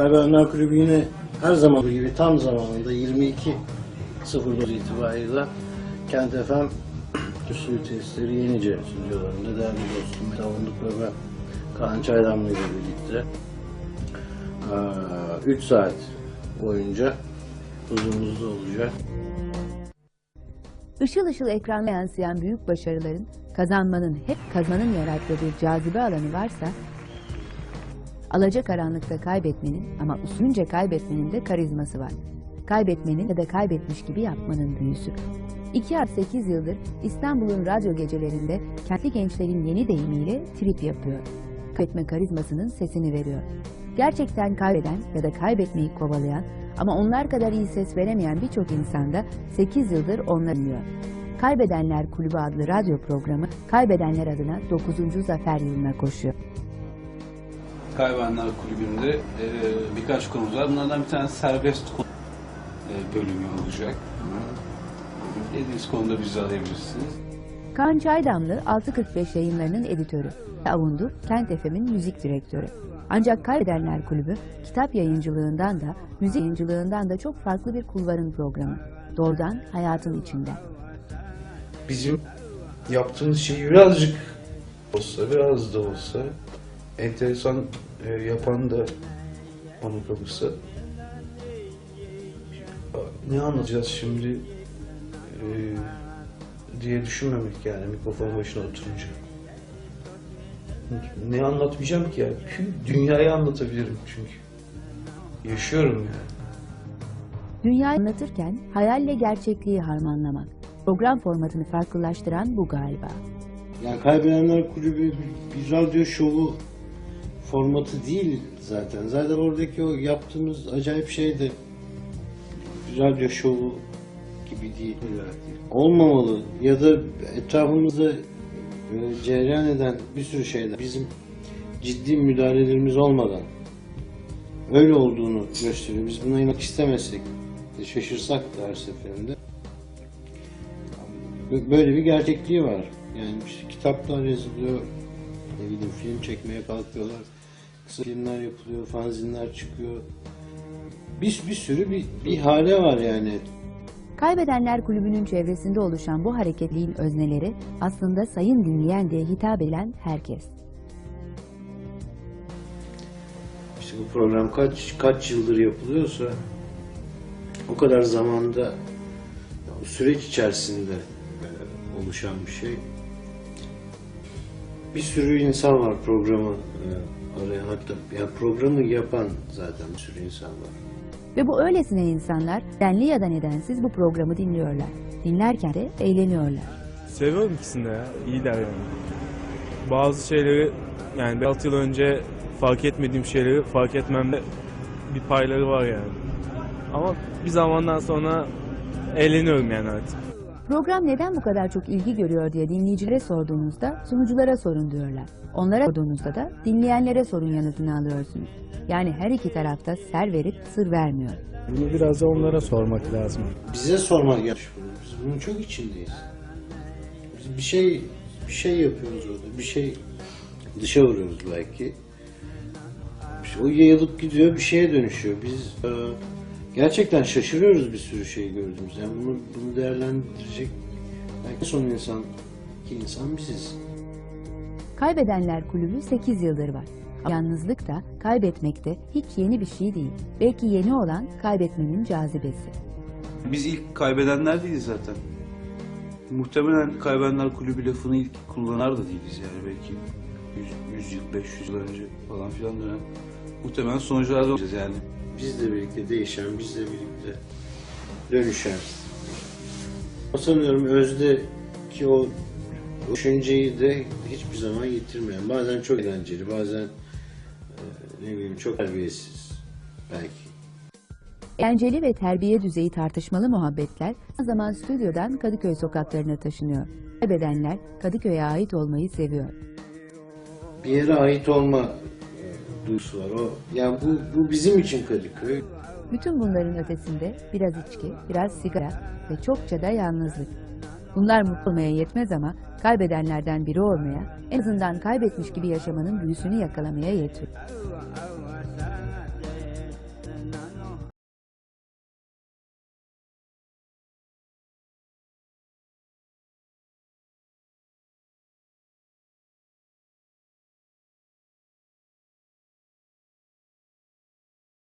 Kaybedenler Kulübü yine her zaman gibi tam zamanında 22.09 itibariyle Kent FM Üstü Testleri Yenice stüdyolarında değerli dostum Mete Avunduk ve ben Kaan Çaydanlı ile birlikte 3 saat boyunca huzurunuzda olacak. Işıl ışıl ekrana yansıyan büyük başarıların kazanmanın hep kazanın yarattığı bir cazibe alanı varsa alacakaranlıkta kaybetmenin ama usulünce kaybetmenin de karizması var. Kaybetmenin ya da kaybetmiş gibi yapmanın büyüsü. 2 artı 8 yıldır İstanbul'un radyo gecelerinde kentli gençlerin yeni deyimiyle trip yapıyor. Kaybetme karizmasının sesini veriyor. Gerçekten kaybeden ya da kaybetmeyi kovalayan ama onlar kadar iyi ses veremeyen birçok insan da 8 yıldır onları dinliyor. Kaybedenler Kulübü adlı radyo programı kaybedenler adına 9. zafer yılına koşuyor. Kaybedenler Kulübü'nde e, birkaç konumuz var. Bunlardan bir tanesi serbest konu e, bölümü olacak. Dediğiniz konuda bizi arayabilirsiniz. Kaan Çaydamlı 645 yayınlarının editörü. Avundu Kent FM'in müzik direktörü. Ancak Kaybedenler Kulübü kitap yayıncılığından da müzik yayıncılığından da çok farklı bir kulvarın programı. Doğrudan hayatın içinden. bizim yaptığımız şeyi birazcık olsa, biraz da olsa enteresan e, yapan da bana kalırsa ne anlatacağız şimdi e, diye düşünmemek yani mikrofon başına oturunca. Ne anlatmayacağım ki ya? Tüm dünyayı anlatabilirim çünkü. Yaşıyorum yani. Dünyayı anlatırken hayalle gerçekliği harmanlamak. Program formatını farklılaştıran bu galiba. Yani Kaybedenler Kulübü bir radyo şovu formatı değil zaten. Zaten oradaki o yaptığımız acayip şey de radyo şovu gibi değil. Olmamalı ya da etrafımızda e, cereyan eden bir sürü şeyler bizim ciddi müdahalelerimiz olmadan öyle olduğunu gösteriyor. Biz buna inanmak istemesek şaşırsak da her seferinde Bö- böyle bir gerçekliği var. Yani kitaplar yazılıyor, ne bileyim film çekmeye kalkıyorlar, kısa filmler yapılıyor, fanzinler çıkıyor. Bir, bir sürü bir, bir hale var yani. Kaybedenler Kulübü'nün çevresinde oluşan bu hareketliğin özneleri aslında sayın dinleyen diye hitap edilen herkes. İşte bu program kaç kaç yıldır yapılıyorsa o kadar zamanda süreç içerisinde oluşan bir şey. Bir sürü insan var programı e, arayan hatta yani programı yapan zaten bir sürü insan var. Ve bu öylesine insanlar denli ya da nedensiz bu programı dinliyorlar. Dinlerken de eğleniyorlar. Seviyorum ikisini de ya. İyiler yani. Bazı şeyleri yani 6 yıl önce fark etmediğim şeyleri fark etmemde bir payları var yani. Ama bir zamandan sonra eğleniyorum yani artık. Program neden bu kadar çok ilgi görüyor diye dinleyicilere sorduğunuzda sunuculara sorun diyorlar. Onlara sorduğunuzda da dinleyenlere sorun yanıtını alıyorsunuz. Yani her iki tarafta ser verip sır vermiyor. Bunu biraz da onlara sormak lazım. Bize sormak yanlış bunu. Biz bunun çok içindeyiz. Biz bir şey bir şey yapıyoruz orada. Bir şey dışa vuruyoruz belki. O yayılıp gidiyor bir şeye dönüşüyor. Biz e, gerçekten şaşırıyoruz bir sürü şey gördüğümüz. Yani bunu, bunu değerlendirecek belki son insan ki insan biziz. Kaybedenler Kulübü 8 yıldır var. Yalnızlık da kaybetmek de hiç yeni bir şey değil. Belki yeni olan kaybetmenin cazibesi. Biz ilk kaybedenler değiliz zaten. Muhtemelen kaybedenler kulübü lafını ilk kullanar da değiliz yani belki 100, 100 yıl, 500 yıl önce falan filan dönem. Muhtemelen sonuçlarda olacağız yani. Bizle birlikte değişen, bizle birlikte dönüşen. O sanıyorum özde ki o düşünceyi de hiçbir zaman yitirmeyen. Bazen çok eğlenceli, bazen e, ne bileyim çok terbiyesiz belki. Eğlenceli ve terbiye düzeyi tartışmalı muhabbetler zaman zaman stüdyodan Kadıköy sokaklarına taşınıyor. Kaybedenler Kadıköy'e ait olmayı seviyor. Bir yere ait olma duygusu var. O yani bu bu bizim için Kadıköy. Bütün bunların ötesinde biraz içki, biraz sigara ve çokça da yalnızlık. Bunlar mutlu olmaya yetmez ama kaybedenlerden biri olmaya, en azından kaybetmiş gibi yaşamanın büyüsünü yakalamaya yetiyor.